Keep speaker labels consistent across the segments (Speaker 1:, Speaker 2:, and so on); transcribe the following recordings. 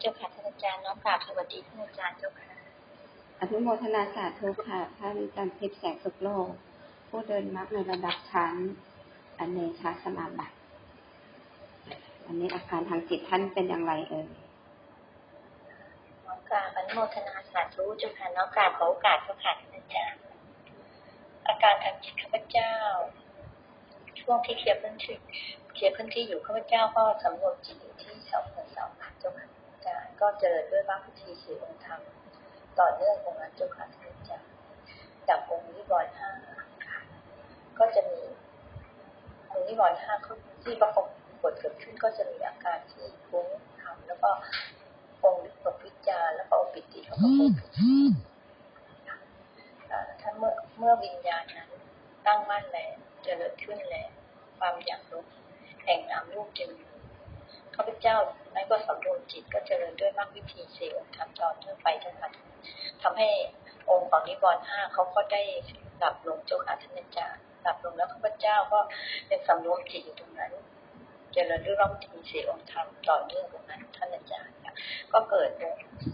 Speaker 1: เจ้าค่ะท่านอาจารย์น้อมกราบสวัสดีท่านอาจารย์เจ้าค่ะ
Speaker 2: อนุโมทนาสาธุค่ะท่านจันทิพย์แสงสุขโลก ผู้เดินมรรคในระดับชั้นอเนชาสมาบัติอันนี้อาการทางจิตท่านเป็นอย่างไรเอ่ย
Speaker 1: น้อมกราบอนุโมทนาสาธุเจ้าค่ะน้อมกราบขอโอกาสเจ้าค่ะท่านอาจารย์อาการทางจิตข้าพเจ้า ช่วงที่เคลียร์พื้นที่เคลียร์พื้นที่อยู่ข้าพเจ้าก็สำรวจจิตอยู่ที่เสาหัวเสาหลักเจ้าค่ะอา จารย์ ก็เจริญด้วยมรรคพิธีสี่องค์ธรรม ต่อเนื่ององค์นั้นเจ้าค่ะท่านอาจารย์จากองค์นิวรณ์ห้าค่ะก็จะมีองค์นิวรณ์ห้าที่ประกอบกดเกิดขึ้นก็จะมีอาการที่ฟุ้งทำแล้วก็องค์วิตกวิจารณ์แล้วก็องปิติเขาก็ปวดท่าถ้าเมื่อเมื่อวิญญาณนั้นตั้งมั่นแล้วเจริญขึ้นแล้วความอยากรู้แห่งนามรูปจึง ข้าพเจ้านั้นก็สำรวมจิตก็เจริญด้วยมรรควิธีสี่องค์ธรรมต่อเนื่องไปทั้งนั้นทำให้องค์ของนิวรณ์ห้าเขาก็ได้หลับลงเจ้าค่ะท่านอาจารย์หลับลงแล้วข้าพเจ้าก็ยังสำรวมจิตอยู่ตรงนั้น เจริญด้วยมรรควิธีสี่องค์ธรรมต่อเนื่องตรงนั้นท่านอาจารย์ก็เกิด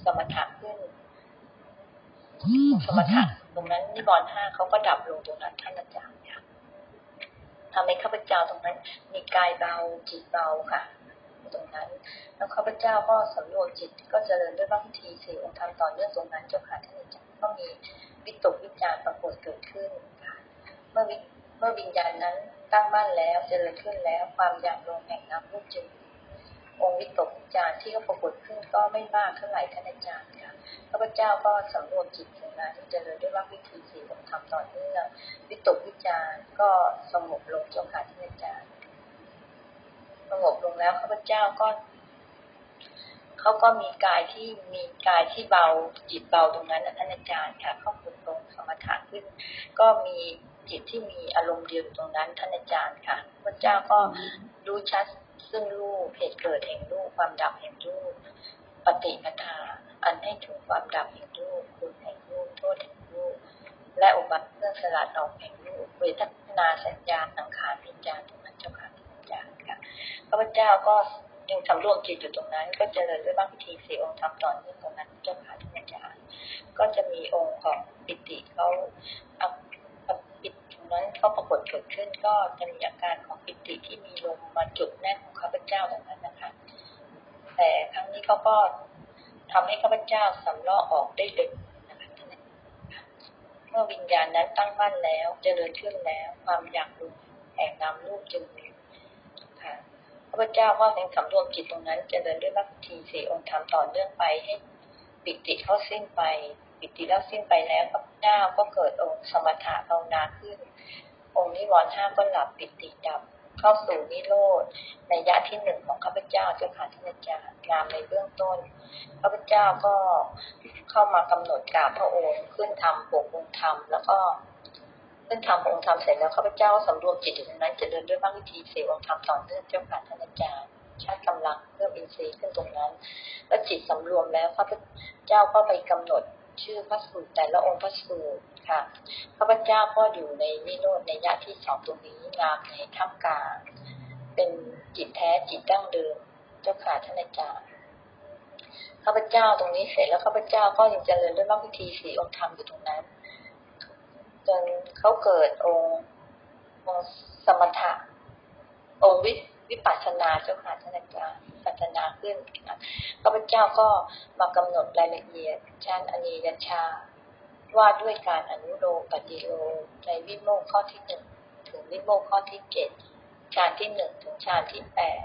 Speaker 1: สมถะขึ้นสมถะตรงนั้นนิวรณ์ห้าเขาก็ดับลงตรงนั้นท่านอาจารย์ค่ะทำให้ข้าพเจ้าตรงนั้นมีกายเบาจิตเบาค่ะ ตรงนั้น แล้วข้าพเจ้าก็สำรวจจิตก็เจริญด้วยบางทีสี่องค์ธรรมต่อเนื่องตรงนั้นเจ้าค่ะท่านอาจารย์ก็มีวิตกวิจารปรากฏเกิดขึ้นค่ะเมื่อวิเมื่อวิญญาณนั้นตั้งมั่นแล้วเจริญขึ้นแล้วความอยากลงแห่งน้ำรูปจึงองค์วิตกวิจารที่ก็ปรากฏขึ้นก็ไม่มากเท่าไหร่ท่านอาจารย์ค่ะข้าพเจ้าก็สำรวจจิตของนั้นเจริญด้วยว่าวิธีสี่องค์ธรรมต่อเนื่องวิตกวิจารก็สงบลงเจ้าค่ะท่านอาจารย์ สงบลงแล้วข้าพเจ้าก็เขาก็มีกายที่มีกายที่เบาจิตเบาตรงนั้นนะท่านอาจารย์ค่ะเข้าฝึกลงสมถะขึ้น ก็มีจิตที่มีอารมณ์เดียวตรงนั้นท่านอาจารย์ค่ะพระเจ้าก็รู้ชัดซึ่งรูปเหตุเกิดแห่งรูปความดับแห่งรูปปฏิปทา อันให้ถึงความดับแห่งรูปคุณแห่งรูปโทษแห่งรูปและอุบัติเรื่องสลัดออกแห่งรูปเวทนาสัญญาสังขารวิญญาณ พระพุทธเจ้าก็ยังสำรวมจิตอยู่ตรงนั้น ก็เจริญด้วยบ้างพิธีสี่องค์ทำต่อเนื่องตรงนั้นเจ้าค่ะท่านอาจารย์ก็จะมีองค์ของปิติเขาเอาปิดตรงนั้นเขาปรากฏเกิดขึ้นก็จะมีอาการของปิติที่มีลมมาจุดแน่นของข้าพเจ้าตรงนั้นนะคะ แต่ครั้งนี้เขาก็ทำให้ข้าพเจ้าสำลอกออกได้ดึกนะคะเมื่อวิญญาณนั้นตั้งมั่นแล้วเจริญขึ้นแล้ว ความอยากรู้แห่งนามรูปจึงมี ข้าพเจ้าก็ยังสำรวมจิตตรงนั้นเจริญด้วยมรรคทีสี่องค์ธรรมต่อเนื่องไปให้ปิติเขาสิ้นไปปิติแล้วสิ้นไปแล้วข้าพเจ้าก็เกิดองค์สมถะภาวนาขึ้น องค์นิวรณ์ห้าก็หลับปิติดับเข้าสู่นิโรธในยะที่หนึ่งของข้าพเจ้าเจ้าค่ะท่านอาจารย์งามในเบื้องต้นข้าพเจ้าก็เข้ามากำหนดกราบพระองค์ขึ้นทำปกองค์ธรรมแล้วก็ ขึ้นทำองค์ธรรมเสร็จแล้วข้าพเจ้าสำรวมจิตอยู่ตรงนั้นจะเดินด้วยมรรควิธีสี่องค์ธรรมต่อเนื่องเจ้าค่ะท่านอาจารย์ชาติกำลังเพิ่มอินทรีย์ขึ้นตรงนั้น แล้วจิตสำรวมแล้วข้าพเจ้าก็ไปกำหนดชื่อพระสูตรแต่ละองค์พระสูตรค่ะข้าพเจ้าก็อยู่ในนิโรธในยะที่สองตรงนี้งามในท่ามกลางเป็นจิตแท้จิตดั้งเดิมเจ้าค่ะท่านอาจารย์ข้าพเจ้าตรงนี้เสร็จแล้วข้าพเจ้าก็ยังเจริญด้วยมรรควิธีสี่องค์ธรรมอยู่ตรงนั้น จนเขาเกิดองค์องค์สมถะ องค์วิวิปัสสนาเจ้าค่ะท่านอาจารย์วิปัสสนาขึ้นค่ะข้าพเจ้าก็มากำหนดรายละเอียดชั้นอนียชาว่าด้วยการอนุโลมปฏิโลมในวิโมกข้อที่หนึ่งถึงวิโมกข้อที่เจ็ดฌานที่หนึ่งถึงฌานที่แปด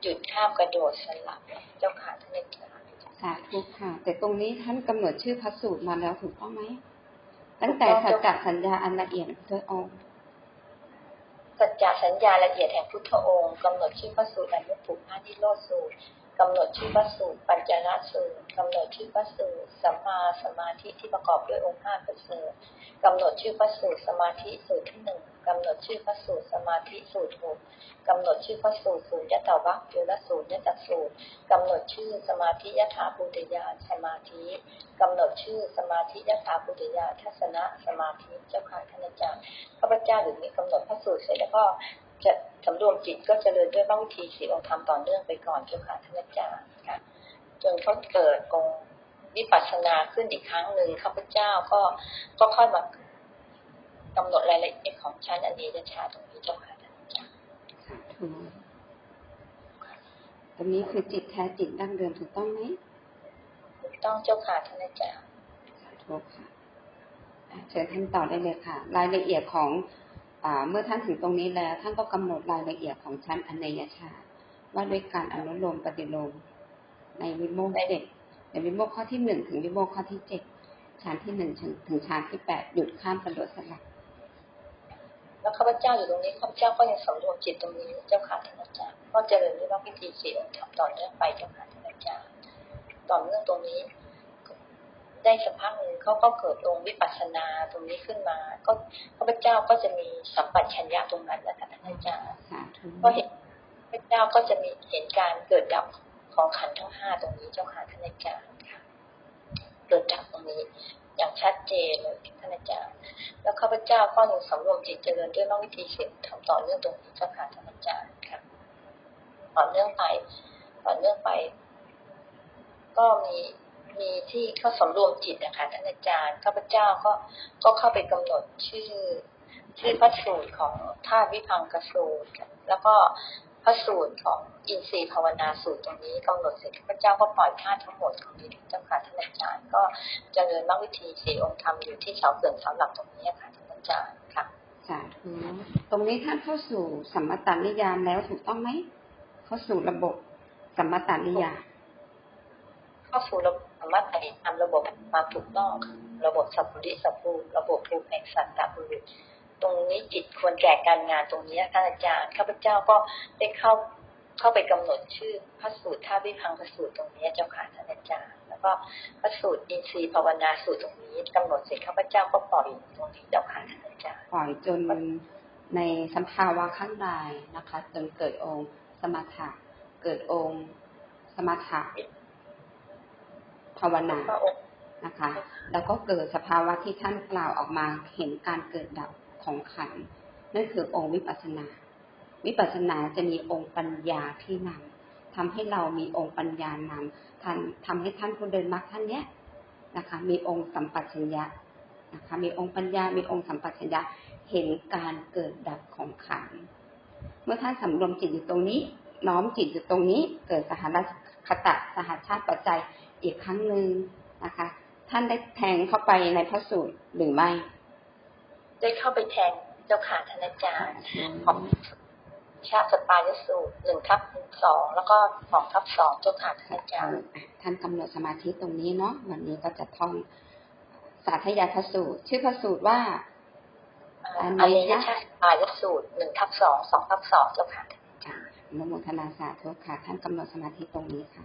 Speaker 1: หยุดข้ามกระโดดสลับเจ้าค่ะท่านอาจารย์
Speaker 2: สาธุค่ะ แต่ตรงนี้ท่านกำหนดชื่อพระสูตรมาแล้วถูกต้องไหม ตั้งแต่สัจจะสัญญาอันละเอียดเธอองค์
Speaker 1: สัจจะสัญญาละเอียดแห่งพุทธองค์กำหนดชื่อพระสูตรอนุปุพานิโรธสูตรกำหนดชื่อพระสูตรปัญจรสูตรกำหนดชื่อพระสูตรสัมมาสมาธิที่ประกอบด้วยองค์ห้าประเสริฐกำหนดชื่อพระสูตรสมาธิสูตรที่หนึ่ง กำหนดชื่อพระสูตรสมาธิสูตรหกกำหนดชื่อพระสูตรสูตรยตาวัคจุลสูตรยตสูตรกำหนดชื่อสมาธิยะถาภูตยานสมาธิกำหนดชื่อสมาธิยะถาภูตยานทัศนะสมาธิเจ้าค่ะท่านอาจารย์ข้าพเจ้าหรือมีกำหนดพระสูตรเสร็จแล้วก็จะสำรวมจิตก็เจริญด้วยบ้างวิธีสีองค์ธรรมต่อเนื่องไปก่อนเจ้าค่ะท่านอาจารย์ค่ะจนงเขาเกิดองวิปัสสนาขึ้นอีกครั้งหนึ่งข้าพเจ้าก็ก็ค่อยมา กำหนดรายละเอียดของชั้นอเนกชาตรงนี้เจ้าค่ะท่านอาจารย์
Speaker 2: สาธุตรงนี้คือจิตแท้จิตดั้งเดิมถูกต้องไหม
Speaker 1: ถูกต้องเจ้าค่ะท่านอาจารย์
Speaker 2: สาธุค่ะอะเชิญท่านต่อได้เลยค่ะ รายละเอียดของอาเมื่อท่านถึงตรงนี้แล้ว ท่านก็กำหนดรายละเอียดของชั้นอเนยชาติว่าด้วยการอนุโลมปฏิโลมในวิโมกข์เจ็ดในวิโมกข์ข้อที่หนึ่งถึงวิโมกข์ข้อที่เจ็ดชั้นที่หนึ่งถึงถึงชั้นที่แปดหยุดข้ามกระโดดสลับ
Speaker 1: แล้วข้าพเจ้าอยู่ตรงนี้ข้าพเจ้าก็ยังสำรวมจิตตรงนี้เจ้าค่ะท่านอาจารย์ก็เจริญด้วยว่าพิธีสี่องค์ทำต่อเนื่องไปเจ้าค่ะท่านอาจารย์ต่อเนื่องตรงนี้ ได้สักพักหนึ่งเขาก็เกิดองค์วิปัสสนาตรงนี้ขึ้นมา ก็ข้าพเจ้าก็จะมีสัมปัชัญญะตรงนั้นนะคะท่านอาจารย์
Speaker 2: สา
Speaker 1: ก็เห็นพระเจ้าก็จะมีเห็นการเกิดดับของขันธ์ทั้งห้าตรงนี้เจ้าค่ะท่านอาจารย์ค่ะเกิดดับตรงนี้ อย่างชัดเจนเลยท่านอาจารย์ แล้วข้าพเจ้าก็ยังสำรวมจิตเจริญด้วยน้องวิธีเสียงทำต่อเนื่องตรงนี้เจ้าค่ะท่านอาจารย์ค่ะต่อเนื่องไปต่อเนื่องไป ก็มีมีที่เข้าสำรวมจิตนะคะท่านอาจารย์ข้าพเจ้าก็ก็เข้าไปกำหนดชื่อชื่อพระสูตรของท่าตุวิพังกสูตรแล้วก็ พระสูตรของอินทรีย์ภาวนาสูตรตรงนี้กำหนดเสร็จพระเจ้าก็ปล่อยธาตุทั้งหมดตรงนี้เจ้าค่ะท่านอาจารย์ก็เจริญมรรควิธีสี่องค์ธรรมอยู่ที่เสาเกินเสาหลักตรงนี้ค่ะท่านอาจารย์ค่ะ
Speaker 2: สาธุตรงนี้ท่านเข้าสู่สัมมตานิยามแล้วถูกต้องไหมเข้าสู่ระบบสัมมตานิยาม
Speaker 1: เข้าสู่ระบบสามารถปฏิทำระบบมาถูกต้องค่ะระบบสัพพุริสัพพูระบบภูมิแห่งสัตตบุรุษ ตรงนี้จิตควรแก่การงานตรงนี้ท่านอาจารย์ข้าพเจ้าก็ได้เข้าเข้าไปกำหนดชื่อพระสูตรท่าวิพังกสูตรตรงนี้เจ้าค่ะท่านอาจารย์ แล้วก็พระสูตรอินทรีย์ภาวนาสูตรตรงนี้กำหนดเสร็จข้าพเจ้าก็ปล่อยตรงนี้เจ้าค่ะท่านอาจารย์
Speaker 2: ปล่อยจนในสัมภาวะข้างในนะคะ จนเกิดองค์สมถะเกิดองค์สมถะภาวนานะคะ แล้วก็เกิดสภาวะที่ท่านกล่าวออกมาเห็นการเกิดดับ ของขันนั่นคือองค์วิปัสสนา วิปัสสนาจะมีองค์ปัญญาที่นำทำให้เรามีองค์ปัญญานำท่านทำให้ท่านผู้เดินมรรคท่านเนี้ยนะคะ มีองค์สัมปชัญญะนะคะ มีองค์ปัญญา มีองค์สัมปชัญญะเห็นการเกิดดับของขันเมื่อท่านสำรวมจิตอยู่ตรงนี้ น้อมจิตอยู่ตรงนี้ เกิดสหรัคตะสหชชาติปัจจัยอีกครั้งหนึ่งนะคะ ท่านได้แทงเข้าไปในพระสูตรหรือไม่
Speaker 1: ได้เข้าไปแทงเจ้าค่ะท่านอาจารย์ของชาติสปายสูตรหนึ่งทับสองแล้วก็สองทับสองเจ้าค่ะท่านอาจารย์
Speaker 2: ท่านกำหนดสมาธิตรงนี้เนาะวันนี้ก็จะท่องสาธยายพระสูตร ชื่อพระสูตรว่า
Speaker 1: อันนี้ชาติสปายสูตรหนึ่งทับสองสองทับสองเจ้าค่ะท่านอาจารย์
Speaker 2: อนุโมทนาสาธุค่ะท่านกำหนดสมาธิตรงนี้ค่ะ